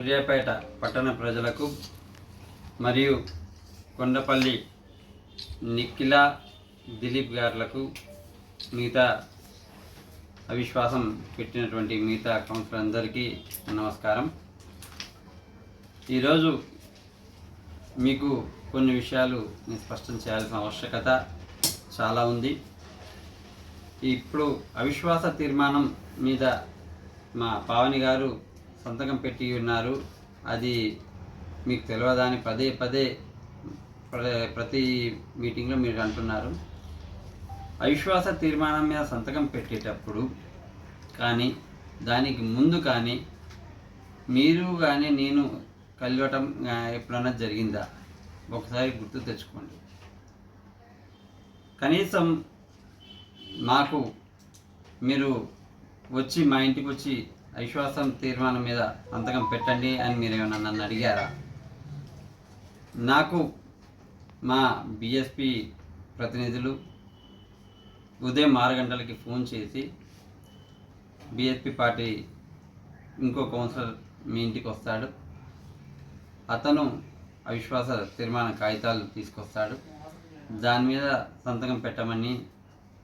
సూర్యాపేట పట్టణ ప్రజలకు మరియు కొండపల్లి నిఖిల దిలీప్ గారులకు మిగతా అవిశ్వాసం పెట్టినటువంటి మిగతా కౌన్సిలర్ అందరికీ నమస్కారం. ఈరోజు మీకు కొన్ని విషయాలు నేను స్పష్టం చేయాల్సిన ఆవశ్యకత చాలా ఉంది. ఇప్పుడు అవిశ్వాస తీర్మానం మీద మా పావని గారు సంతకం పెట్టి ఉన్నారు. అది మీకు తెలియదా అని పదే పదే ప్ర- ప్రతి మీటింగ్లో మీరు అంటున్నారు. అవిశ్వాస తీర్మానం మీద సంతకం పెట్టేటప్పుడు కానీ దానికి ముందు కానీ మీరు కానీ నేను కలవటం ఎప్పుడన్నా జరిగిందా? ఒకసారి గుర్తు తెచ్చుకోండి. కనీసం మాకు మీరు వచ్చి మా ఇంటికి వచ్చి అవిశ్వాసం తీర్మానం మీద సంతకం పెట్టండి అని మీరు ఏమైనా నన్ను అడిగారా? నాకు మా బిఎస్పి ప్రతినిధులు ఉదయం ఆరు గంటలకి ఫోన్ చేసి బిఎస్పి పార్టీ ఇంకో కౌన్సిలర్ మీ ఇంటికి వస్తాడు. అతను అవిశ్వాస తీర్మాన కాగితాలు తీసుకొస్తాడు. దాని మీద సంతకం పెట్టమని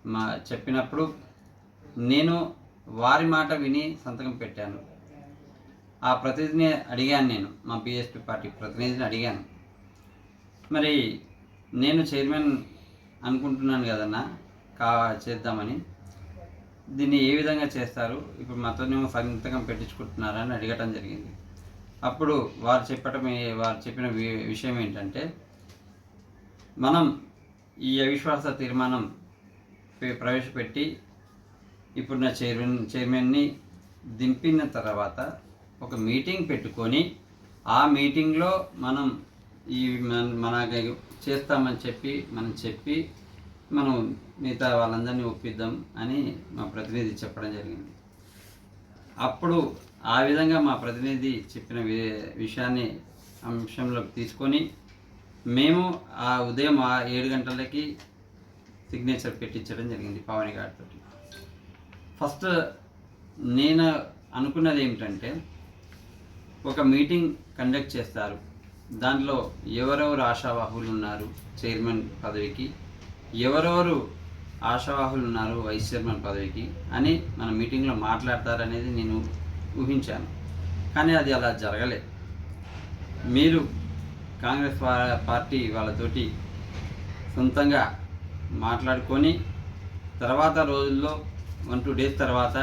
మా చెప్పినప్పుడు నేను వారి మాట విని సంతకం పెట్టాను. ఆ ప్రతినిధిని అడిగాను నేను. మా బీఎస్పీ పార్టీ ప్రతినిధిని అడిగాను. మరి నేను చైర్మన్ అనుకుంటున్నాను కదన్నా? కా చేద్దామని. దీన్ని ఏ విధంగా చేస్తారు? ఇప్పుడు మాతోనేమో సంతకం పెట్టించుకుంటున్నారని అడగటం జరిగింది. అప్పుడు వారు చెప్పటం వారు చెప్పిన వి- విషయం ఏంటంటే మనం ఈ అవిశ్వాస తీర్మానం ప్రవేశపెట్టి ఇప్పుడు నా చైర్మన్ చైర్మన్ని దింపిన తర్వాత ఒక మీటింగ్ పెట్టుకొని ఆ మీటింగ్లో మనం ఈ మన మన చేస్తామని చెప్పి మనం చెప్పి మనం మిగతా వాళ్ళందరినీ ఒప్పిద్దాం అని మా ప్రతినిధి చెప్పడం జరిగింది. అప్పుడు ఆ విధంగా మా ప్రతినిధి చెప్పిన వి- విషయాన్ని అంశంలోకి తీసుకొని మేము ఆ ఉదయం ఆ ఏడు గంటలకి సిగ్నేచర్ పెట్టించడం జరిగింది పావని గారితో ఫస్ట్ నేను అనుకున్నది ఏమిటంటే ఒక మీటింగ్ కండక్ట్ చేస్తారు. దాంట్లో ఎవరెవరు ఆశావాహులు ఉన్నారు చైర్మన్ పదవికి ఎవరెవరు ఆశావాహులు ఉన్నారు వైస్ చైర్మన్ పదవికి అని మన మీటింగ్లో మాట్లాడతారనేది నేను ఊహించాను. కానీ అది అలా జరగలేదు మీరు కాంగ్రెస్ పార్టీ వాళ్ళతోటి సొంతంగా మాట్లాడుకొని తర్వాత రోజుల్లో వన్ టూ డేస్ తర్వాత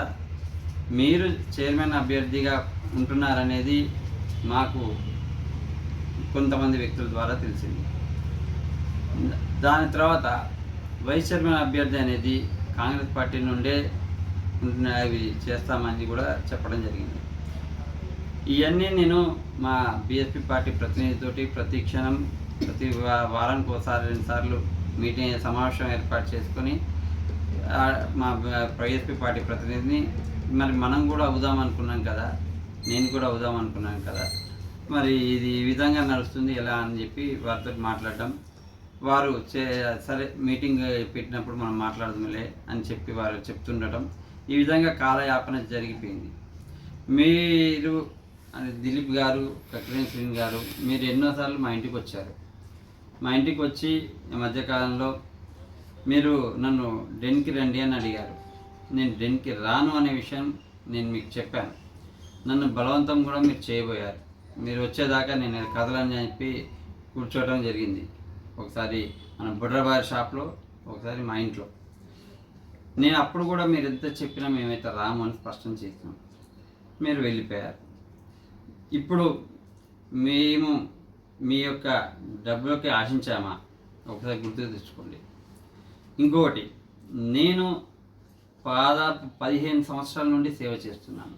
మీరు చైర్మన్ అభ్యర్థిగా ఉంటున్నారనేది మాకు కొంతమంది వ్యక్తుల ద్వారా తెలిసింది. దాని తర్వాత వైస్ చైర్మన్ అభ్యర్థి అనేది కాంగ్రెస్ పార్టీ నుండే అవి చేస్తామని కూడా చెప్పడం జరిగింది. ఇవన్నీ నేను మా బీఎస్పీ పార్టీ ప్రతినిధితోటి ప్రతి క్షణం ప్రతి వారానికి ఒకసారి రెండుసార్లు మీటింగ్ సమావేశం ఏర్పాటు చేసుకొని మా బీఎస్పీ పార్టీ ప్రతినిధిని మరి మనం కూడా అవుదాం అనుకున్నాం కదా నేను కూడా అవుదాం అనుకున్నాను కదా మరి ఇది ఈ విధంగా నడుస్తుంది ఎలా అని చెప్పి వారితో మాట్లాడటం వారు చే సరే మీటింగ్ పెట్టినప్పుడు మనం మాట్లాడదాంలే అని చెప్పి వారు చెప్తుండటం ఈ విధంగా కాలయాపన జరిగిపోయింది. మీరు దిలీప్ గారు కక్రేన్ సింగ్ గారు మీరు ఎన్నోసార్లు మా ఇంటికి వచ్చారు. మా ఇంటికి వచ్చి ఈ మధ్యకాలంలో మీరు నన్ను డెన్కి రండి అని అడిగారు. నేను డెన్కి రాను అనే విషయం నేను మీకు చెప్పాను. నన్ను బలవంతం కూడా మీరు చేయబోయారు. మీరు వచ్చేదాకా నేను కదలని చెప్పి కూర్చోవడం జరిగింది. ఒకసారి మన బుడ్రబారి షాప్లో ఒకసారి మా ఇంట్లో. నేను అప్పుడు కూడా మీరు ఎంత చెప్పినా మేమైతే రాము అని స్పష్టం చేసినాం. మీరు వెళ్ళిపోయారు. ఇప్పుడు మేము మీ యొక్క డబ్బులకి ఆశించామా? ఒకసారి గుర్తు తెచ్చుకోండి. ఇంకొకటి నేను దాదాపు పదిహేను సంవత్సరాల నుండి సేవ చేస్తున్నాను.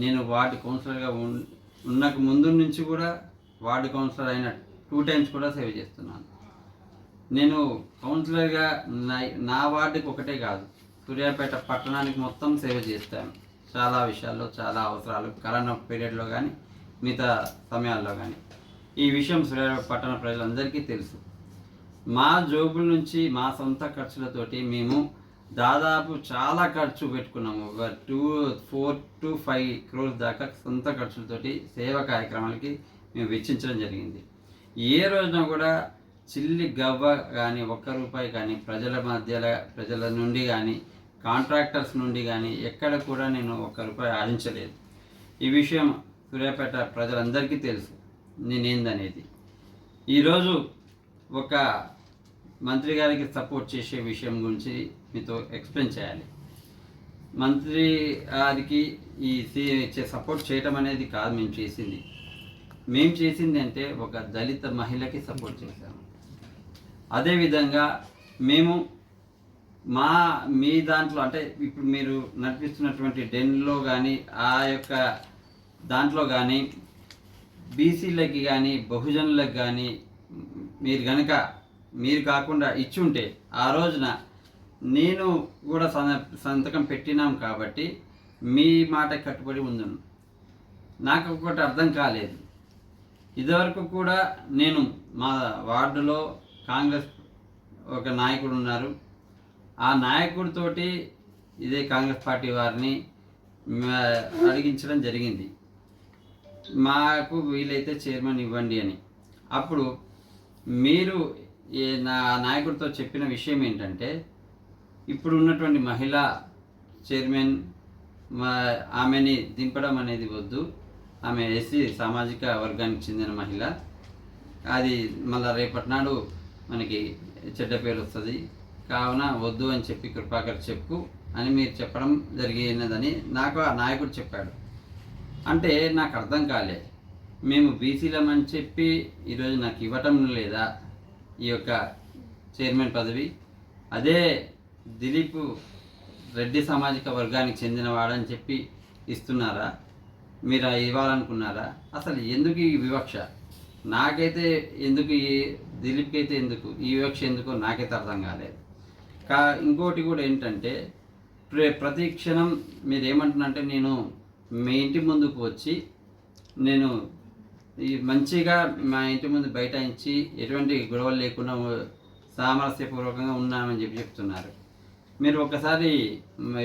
నేను వార్డు కౌన్సిలర్గా ఉన్ ఉన్నకు ముందు నుంచి కూడా వార్డు కౌన్సిలర్ అయిన టూ టైమ్స్ కూడా సేవ చేస్తున్నాను. నేను కౌన్సిలర్గా నా నా వార్డుకి ఒకటే కాదు సూర్యాపేట పట్టణానికి మొత్తం సేవ చేస్తాను. చాలా విషయాల్లో చాలా అవసరాలు కరోనా పీరియడ్లో కానీ మిగతా సమయాల్లో కానీ ఈ విషయం సూర్యాపేట పట్టణ ప్రజలందరికీ తెలుసు. మా జోబుల నుంచి మా సొంత ఖర్చులతోటి మేము దాదాపు చాలా ఖర్చు పెట్టుకున్నాము. ఒక two four to five crores దాకా సొంత ఖర్చులతోటి సేవా కార్యక్రమాలకి మేము వెచ్చించడం జరిగింది. ఏ రోజున కూడా చిల్లి గవ్వ కానీ ఒక్క రూపాయి కానీ ప్రజల మధ్యలో ప్రజల నుండి కానీ కాంట్రాక్టర్స్ నుండి కానీ ఎక్కడ కూడా నేను ఒక్క రూపాయి ఆశించలేదు ఈ విషయం సూర్యాపేట ప్రజలందరికీ తెలుసు. నేనేందనేది? ఈరోజు ఒక మంత్రి గారికి సపోర్ట్ చేసే విషయం గురించి మీతో ఎక్స్ప్లెయిన్ చేయాలి. మంత్రి గారికి ఈ సి- సపోర్ట్ చేయటం అనేది కాదు మేము చేసింది. మేము చేసింది అంటే ఒక దళిత మహిళకి సపోర్ట్ చేశాము. అదేవిధంగా మేము మా మీ దాంట్లో అంటే ఇప్పుడు మీరు నడిపిస్తున్నటువంటి డెన్లో కానీ ఆ యొక్క దాంట్లో కానీ బీసీలకి కానీ బహుజనులకు కానీ మీరు కనుక మీరు కాకుండా ఇచ్చుంటే ఆ రోజున నేను కూడా సన- సంతకం పెట్టినాం కాబట్టి మీ మాట కట్టుబడి ఉందను. నాకు ఒకటి అర్థం కాలేదు. ఇదివరకు కూడా నేను మా వార్డులో కాంగ్రెస్ ఒక నాయకుడు ఉన్నారు. ఆ నాయకుడితోటి ఇదే కాంగ్రెస్ పార్టీ వారిని అడిగించడం జరిగింది. మాకు వీలైతే చైర్మన్ ఇవ్వండి అని. అప్పుడు మీరు నా నాయకుడితో చెప్పిన విషయం ఏంటంటే ఇప్పుడు ఉన్నటువంటి మహిళా చైర్మన్ మా ఆమెని దింపడం అనేది వద్దు. ఆమె ఎస్సీ సామాజిక వర్గానికి చెందిన మహిళ. అది మళ్ళీ రేపటి నాడు మనకి చెడ్డ పేరు వస్తుంది. కావున వద్దు అని చెప్పి కృపాకర్ చెప్పు అని మీరు చెప్పడం జరిగినదని నాకు ఆ నాయకుడు చెప్పాడు. అంటే నాకు అర్థం కాలే. మేము బీసీలమని చెప్పి ఈరోజు నాకు ఇవ్వటం లేదా ఈ యొక్క చైర్మన్ పదవి. అదే దిలీప్ రెడ్డి సామాజిక వర్గానికి చెందినవాడని చెప్పి ఇస్తున్నారా? మీరు ఇవ్వాలనుకున్నారా? అసలు ఎందుకు ఈ వివక్ష? నాకైతే ఎందుకు ఈ దిలీప్కి అయితే ఎందుకు? ఈ వివక్ష ఎందుకో నాకైతే అర్థం కాలేదు. కా ఇంకోటి కూడా ఏంటంటే ప్ర- ప్రతి క్షణం మీరు ఏమంటున్నారంటే నేను మీ ఇంటి ముందుకు వచ్చి నేను ఈ మంచిగా మా ఇంటి ముందు బైఠాయించి ఎటువంటి గొడవలు లేకుండా సామరస్యపూర్వకంగా ఉన్నామని చెప్పి చెప్తున్నారు. మీరు ఒకసారి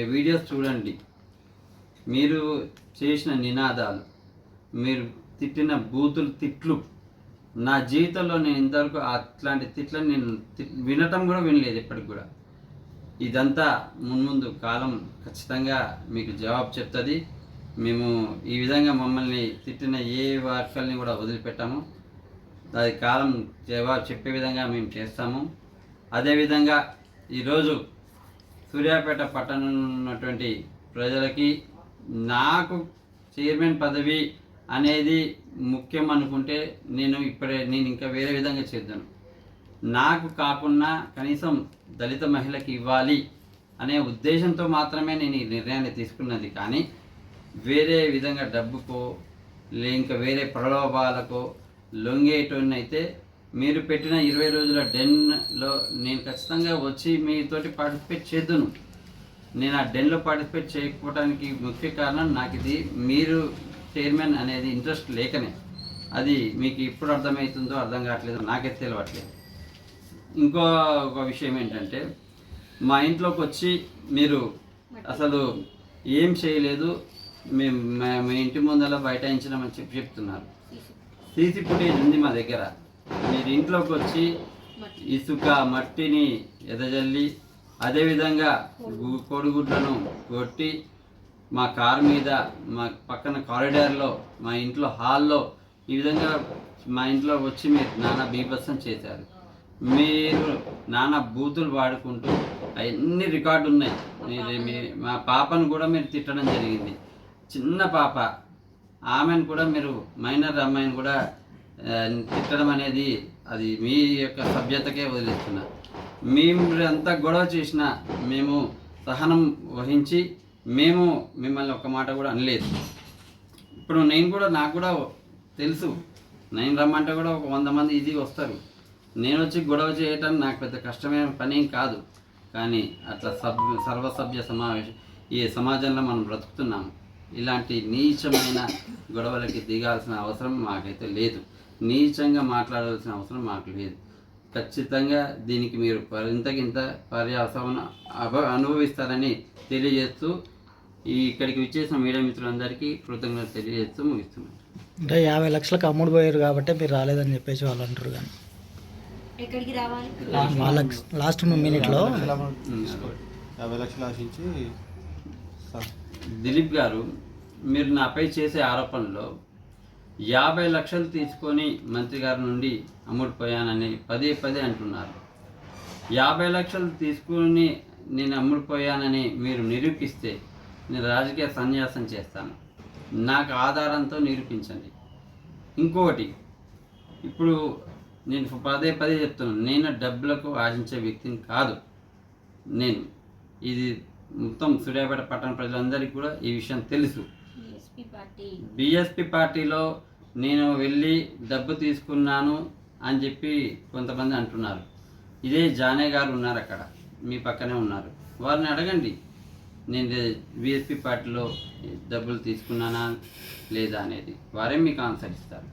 వీడియోస్ చూడండి. మీరు చేసిన నినాదాలు మీరు తిట్టిన బూతులు తిట్లు నా జీవితంలో నేను ఇంతవరకు అట్లాంటి తిట్లను నేను తి- వినటం కూడా వినలేదు ఇప్పటికి కూడా. ఇదంతా మున్ముందు కాలం ఖచ్చితంగా మీకు జవాబు చెప్తుంది. మేము ఈ విధంగా మమ్మల్ని తిట్టిన ఏ వార్తల్ని కూడా వదిలిపెట్టాము. దాని కాలం జవాబు చెప్పే విధంగా మేము చేస్తాము. అదేవిధంగా ఈరోజు సూర్యాపేట పట్టణంలో ఉన్నటువంటి ప్రజలకి నాకు చైర్మన్ పదవి అనేది ముఖ్యం అనుకుంటే నేను ఇప్పుడే నేను ఇంకా వేరే విధంగా చేద్దాను. నాకు కాకుండా కనీసం దళిత మహిళకి ఇవ్వాలి అనే ఉద్దేశంతో మాత్రమే నేను ఈ నిర్ణయాన్ని తీసుకున్నది. కానీ వేరే విధంగా డబ్బుకో లే ఇంకా వేరే ప్రలోభాలకో లొంగేటోని అయితే మీరు పెట్టిన ఇరవై రోజుల డెన్లో నేను ఖచ్చితంగా వచ్చి మీతోటి పార్టిసిపేట్ చేద్దును. నేను ఆ డెన్లో పార్టిసిపేట్ చేయకపోవడానికి ముఖ్య కారణం నాకు ఇది మీరు చైర్మన్ అనేది ఇంట్రెస్ట్ లేకనే. అది మీకు ఇప్పుడు అర్థమవుతుందో అర్థం కావట్లేదు నాకే తెలియట్లేదు ఇంకో ఒక విషయం ఏంటంటే మా ఇంట్లోకి వచ్చి మీరు అసలు ఏం చేయలేదు మేము మా- ఇంటి ముందర బైఠాయించినామని చెప్పి చెప్తున్నారు. CC footage. ఉంది మా దగ్గర. మీరు ఇంట్లోకి వచ్చి ఇసుక మట్టిని ఎదజల్లి అదేవిధంగా కోడిగుడ్లను కొట్టి మా కారు మీద మా పక్కన కారిడార్లో మా ఇంట్లో హాల్లో ఈ విధంగా మా ఇంట్లో వచ్చి మీరు నానా బీభత్సం చేశారు. మీరు నానా బూతులు వాడుకుంటూ అవన్నీ రికార్డు ఉన్నాయి మా పాపను కూడా మీరు తిట్టడం జరిగింది. చిన్న పాప. ఆమెను కూడా మీరు మైనర్ అమ్మాయిని కూడా తిట్టడం అనేది అది మీ యొక్క సభ్యతకే వదిలిస్తున్నా. మేము ఎంత గొడవ చేసినా మేము సహనం వహించి మేము మిమ్మల్ని ఒక మాట కూడా అనలేదు. ఇప్పుడు నేను కూడా నాకు కూడా తెలుసు. నేను రమ్మంటే కూడా ఒక వంద మంది ఈజీగా వస్తారు. నేను వచ్చి గొడవ చేయటం నాకు పెద్ద కష్టమైన పని ఏం కాదు. కానీ అట్లా సభ్య సర్వసభ్య సమావేశం ఈ సమాజంలో మనం బ్రతుకుతున్నాము. ఇలాంటి నీచమైన గొడవలకి దిగాల్సిన అవసరం మాకైతే లేదు. నీచంగా మాట్లాడాల్సిన అవసరం మాకు లేదు. ఖచ్చితంగా దీనికి మీరు ఇంతకింత పర్యావసన అభ అనుభవిస్తారని తెలియజేస్తూ ఈ ఇక్కడికి విచ్చేసిన మీడియా మిత్రులందరికీ కృతజ్ఞతలు తెలియజేస్తూ ముగిస్తున్నాను. అంటే యాభై లక్షలకు అమ్ముడు పోయారు కాబట్టి మీరు రాలేదని చెప్పేసి వాళ్ళు అంటారు కానీ. ఎక్కడికి రావాలి? వాళ్ళకి లాస్ట్ మినిట్లో. యాభై లక్షలు ఆశించి స- దిలీప్ గారు మీరు నాపై చేసే ఆరోపణలో యాభై లక్షలు తీసుకొని మంత్రి గారి నుండి అమ్ముడుపోయానని పదే పదే అంటున్నారు. యాభై లక్షలు తీసుకొని నేను అమ్ముడుపోయానని మీరు నిరూపిస్తే నేను రాజకీయ సన్యాసం చేస్తాను. నాకు ఆధారంతో నిరూపించండి. ఇంకొకటి ఇప్పుడు నేను పదే పదే చెప్తున్నాను. నేను డబ్బులకు ఆశించే వ్యక్తిని కాదు. నేను ఇది మొత్తం సూర్యాపేట పట్టణ ప్రజలందరికీ కూడా ఈ విషయం తెలుసు. BSP party. బీఎస్పీ పార్టీలో నేను వెళ్ళి డబ్బు తీసుకున్నాను అని చెప్పి కొంతమంది అంటున్నారు. ఇదే జానే గారు ఉన్నారు అక్కడ మీ పక్కనే ఉన్నారు. వారిని అడగండి నేను బీఎస్పీ పార్టీలో డబ్బులు తీసుకున్నానా లేదా అనేది. వారే మీకు ఆన్సర్ ఇస్తారు.